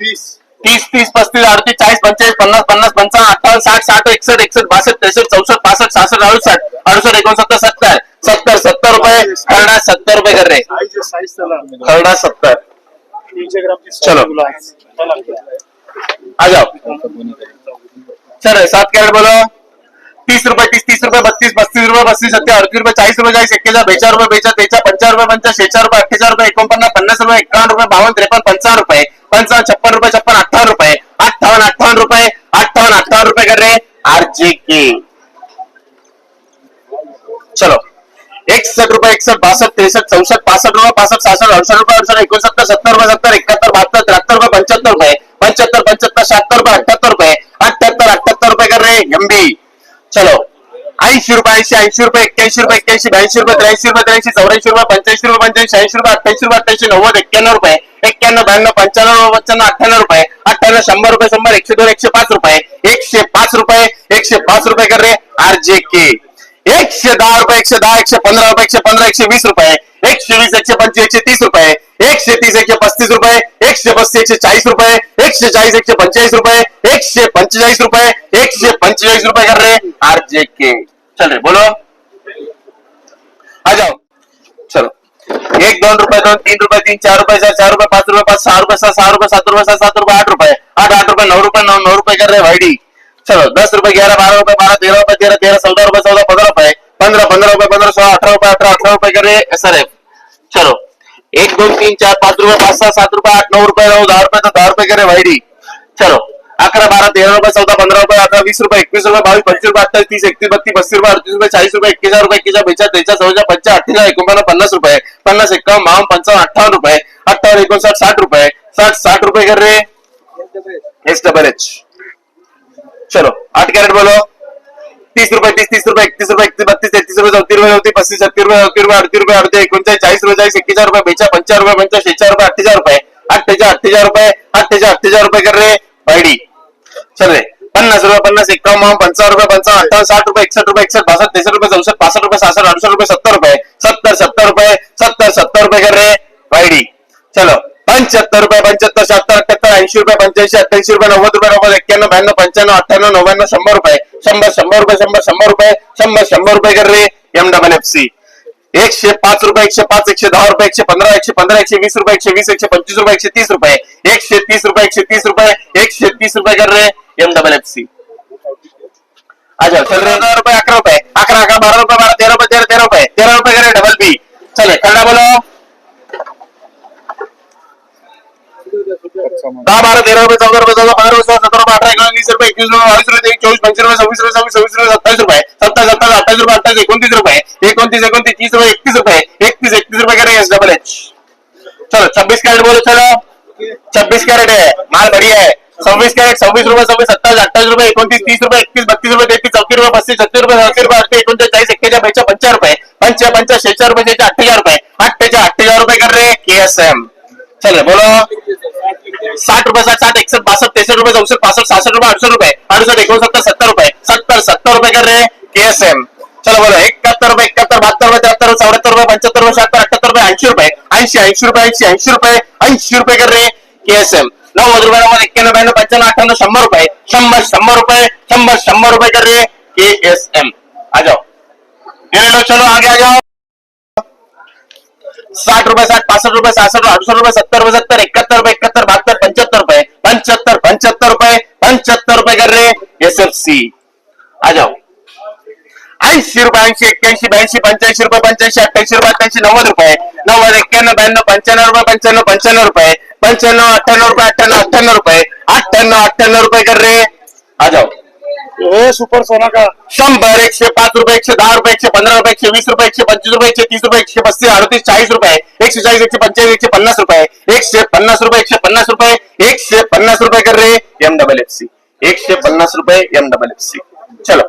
तीस. तीस तीस पस्तीस अडतीस चाळीस पंचेचाळीस पन्नास पन्नास पंचावन्न अठ्ठावन्न साठ साठ एकसष्ट एकसष्ट बासष्ट त्रेसष्ट चौसष्ट पासष्ट सहासष्ट अडुसष्ट अडुसष्ट एकोणसत्तर सत्तर सत्तर सत्तर रुपये खरडा सत्तर रुपये कर रे साईज साईज चला खरडा सत्तर. चलो. आ जाओ. चलो सात कैरेट बोलो तीस रुपए रुपए बत्तीस, पस्तीस रुपए पस्तीस, सत्तर, अडतीस रुपये, चाळीस रुपये चाळीस एक्केचाळीस, बेचाळीस रुपये, बेचाळीस, तेचाळीस, पंचाळीस रुपये, पंचाळीस, शेचाळीस रुपये, अठ्ठेचाळीस रुपये, एकोणपन्नास, पन्नास रुपये एकावन्न रुपये, बावन्न, त्रेपन्न, पंचावन्न रुपये, पंचावन्न, छप्पन रुपये, छप्पन, अठ्ठावन्न रुपये, अठ्ठावन्न अठ्ठावन्न रुपये, अठ्ठावन्न अठ्ठावन्न रुपये कर रहे आरजे के। चलो, एकसठ रुपये, एकसठ, बासठ त्रेसष्ट चौसष्ट पासष्ट रुपये पासष्ट सहासष्ट अडुसष्ट रुपये अडुसष्ट एकोणसत्तर, सत्तर रुपये, सत्तर एकाहत्तर बहात्तर त्र्याहत्तर रुपये पंच्याहत्तर रुपये पंच्याहत्तर पंच्याहत्तर शहात्तर रुपये अठ्याहत्तर रुपये अठ्याहत्तर अठ्याहत्तर रुपये कर रहे एमबी चलो ऐंशी रुपये ऐंशी ऐंशी रुपये एक्क्याऐंशी रुपये एक्क्याऐंशी ब्याऐंशी रुपये त्र्याऐंशी रुपये त्र्याऐंशी चौऱ्याऐंशी रुपये पंच्याऐंशी रुपये पंच्याऐंशी ऐंशी रुपये अठ्ठ्याऐंशी रुपये अठ्ठ्याऐंशी नव्वद एक्क्याण्णव रुपये एक्क्याण्णव ब्याण्णव पंच्याण्णव पंच्याण्णव अठ्ठ्याण्णव रुपये अठ्ठ्याण्णव शंभर रुपये शंभर एकशे दोन एकशे पाच रुपये एकशे पाच रुपये एकशे पाच रुपये कर रहे आर जे के एकशे दहा रुपये एकशे दहा एकशे पंधरा रुपये एकशे पंधरा एकशे वीस रुपये एकशे वीस एकशे पंचवीस एकशे तीस रुपये एकशे तीस एकशे पस्तीस रुपये एकशे पस्तीस एकशे चाळीस रुपये एकशे चाळीस एकशे पंचेचाळीस रुपये एकशे पंचेचाळीस रुपये एकशे पंचेचाळीस रुपये कर रहे आर जे के चल रे बोलो। आ जाओ। चलो। एक दोन रुपये दोन तीन रुपए, तीन, चार रुपए, चार चार रुपये पाच रुपये पाच सहा रुपये सहा सहा रुपये सात रुपए, सात सात रुपये आठ रुपए, आठ आठ रुपए, नौ रुपए, नौ नौ रुपए कर रहे वाईडी चलो, दस रुपये ग्यारह, बारह रुपये बारह, तेरह रुपए, तेरह तेरह, चौदह रुपए, चौदह, पंद्रह रुपए, पंद्रह पंद्रह रुपये पंद्रह, सोलह, अठारह रुपए, अठारह अठारह रुपए कर रहे एस आर चलो। एक, दो, तीन, चार, पाँच रुपए, पाच सहा सात रुपए, आठ, नौ रुपये नऊ दहा रुपये तर दहा रुपये करे वाईडी चलो। अकरा बारा तेरा रुपये चौदह, पंद्रह रुपये अठरा वीस रुपये एकवीस रुपये बावीस पंचवीस रुपये अठ्ठावीस तीस एकतीस बत्तीस पस्तीस रुपये अडतीस रुपये चाळीस रुपये एक्केचाळीस रुपये एक्केचाळीस बेचाळीस त्रेचाळीस चौदा पंचा अठ्ठेचाळीस एकोणपन्नास पन्नास रुपये पन्नास एकावन्न बावन्न पंचावन्न अठ्ठावन्न रुपये अठ्ठावन्न एकोणसाठ, साठ रुपये साठ साठ रुपये कर रहे एस डबल एच। चलो, आठ कैरेट बोलो। तीस रुपये तीस तीस रुपये एकतीस रुपये एकतीस बत्तीस तेहतीस रुपये चौतीस रुपये चौतीस पस्तीस छत्तीस रुपये चौतीस रुपये अडतीस रुपये अडतीस एकोणचाळीस चाळीस रुपये चाळीस एक्केचाळीस रुपये बेचाळीस पंचाळीस रुपये पंचाळीस शेचाळीस रुपये अठ्ठेचाळीस रुपये अठ्ठेचाळीस अठ्ठेचाळीस रुपये अठ्ठेचाळीस अठ्ठेचाळीस रुपये कर रहे वाईडी चल पन्नास रुपये पन्नास एकावन्न पंचावन्न रुपये पंचावन्न अठ्ठावन्न साठ रुपये एकसठ रुपये एकसठ बासष्ट त्रेसष्ट रुपये चौसष्ट पासष्ट रुपये सहासष्ट अडुसष्ट रुपये सत्तर रुपये. सत्तर सत्तर रुपये सत्तर सत्तर रुपये कर रे. वाईडी चलो. पंच्याहत्तर रुपये पंच्याहत्तर शहात्तर अठ्याहत्तर ऐंशी रुपये पंच्याऐंशी अठ्ठ्याऐंशी रुपये नव्वद रुपये नव्वद एक्क्याण्णव ब्याण्णव पंच्याण्णव अठ्ठ्याण्णव नव्याण्णव शंभर रुपये. शंभर शंभर रुपये शंभर शंभर रुपये शंभर शंभर रुपये कर रे. एम डबल एफ सी एकशे पाच रुपये, एकशे पाच, एकशे दहा रुपये, एकशे पंधरा एकशे पंधरा, एकशे वीस रुपये, एकशे वीस, एकशे पंचवीस रुपये, एकशे तीस रुपये, एकशे तीस रुपये, एकशे तीस रुपये, एकशे तीस रुपये कर रहे एम डबल एफ़ सी अच्छा चल रहे दो रुपये, अकरा रुपये, अकरा अकरा बारह रुपये बारह तेरह रुपये तेरह तेरह रुपये तेरह रुपये करे डबल बी चले कन्नडा बोलो. दहा, बारा तेरह रुपये, चौदा रुपये, चौदा पंधरा रुपये सोळा सतरा रुपये अठरा एकोणीस वीस रुपये, एकवीस रुपये बावीस तेवीस, चोवीस, पंचवीस रुपये, सव्वीस रुपये, सव्वीस सव्वीस रुपये, सत्तावीस एकोणतीस एकोणतीस तीस रुपये एकतीस रुपये. एकतीस एकतीस रुपये करे आहे डबल एच चलो छब्बीस कैरेट बोलो चलो. छब्बीस कैरेट है माल बढ़िया है सव्वीस कैरेट सव्वीस रुपये सव्वीस सत्तावीस अठ्ठावीस रुपये एकोणतीस तीस रुपये एकतीस बत्तीस रुपये तेहतीस चौतीस रुपये पस्तीस छत्तीस रुपये सत्तीस रुपये अडतीस एकोणचाळीस चाळीस एक्केचाळीस बेचाळीस पंचा रुपये. पंचा पंचा शेचाळीस रुपये शेचाळीस अठ्ठेचाळीस रुपये. अठ्ठेचाळीस अठ्ठेचाळीस रुपये कर रहे के एस एम चलो बोलो. साठ रुपये साठ साठ एकसठ बासष्ट तेसष्ट रुपये चौसष्ट पासष्ट सहासष्ट रुपये अडुसष्ट रुपये अडुसष्ट एकोणसत्तर सत्तर रुपये सत्तर सत्तर रुपये कर रहे के एस एम चलो बोलो इकहत्तर रुपये इकहत्तर बहत्तर रुपये, त्र्याहत्तर चौहत्तर रुपये, पंच्याहत्तर रुपये शहात्तर अठ्याहत्तर रुपये, ऐंशी रुपये, ऐंशी ऐंशी रुपये, ऐंशी ऐंशी रुपये ऐंशी रुपये कर रहे के एस एम नव्वद रुपये नव्वद एक्क्याण्णव ब्याण्णव पंच्याण्णव अठ्ठ्याण्णव शंभर रुपये, शंभर शंभर रुपये, शंभर शंभर रुपये कर रहे के एस एम आ जाओ। लो चलो, आगे आ जाओ। साठ रुपये, साठ पासष्ट रुपये सहासष्ट अडुसष्ट रुपये, सत्तर रुपये, सत्तर, इकहत्तर रुपये, इकहत्तर, बहत्तर पंच्याहत्तर रुपये पंच्याहत्तर पंच्याहत्तर रुपये पंच्याहत्तर रुपये कर रहे एस एफ़ सी आ जाओ। ऐंशी रुपये ऐंशी एक्क्याऐंशी ब्याऐंशी पंच्याऐंशी रुपये पंच्याऐंशी अठ्ठ्याऐंशी रुपये अठ्ठ्याऐंशी नव्वद रुपये नव्वद एक्क्याण्णव ब्याण्णव पंच्याण्णव रुपये पंच्याण्णव पंच्याण्णव रुपये पंच्याण्णव अठ्ठ्याण्णव रुपये अठ्ठ्याण्णव अठ्ठ्याण्णव रुपये अठ्ठ्याण्णव अठ्ठ्याण्णव रुपये कर रहे आ जाओ हे सुपर सोना का शंभर एकशे पाच रुपये एकशे दहा रुपये एकशे पंधरा रुपये एकशे वीस रुपये एकशे पंचवीस रुपये एकशे तीस रुपये एकशे पस्तीस अडतीस चाळीस रुपये एकशे चाळीस एकशे पंचेचाळीस एकशे पन्नास रुपये एकशे पन्नास रुपये एकशे पन्नास रुपये एकशे पन्नास रुपये कर रहे एम डबल एफ़ सी एकशे पन्नास रुपये एम डबल एफ़ सी चलो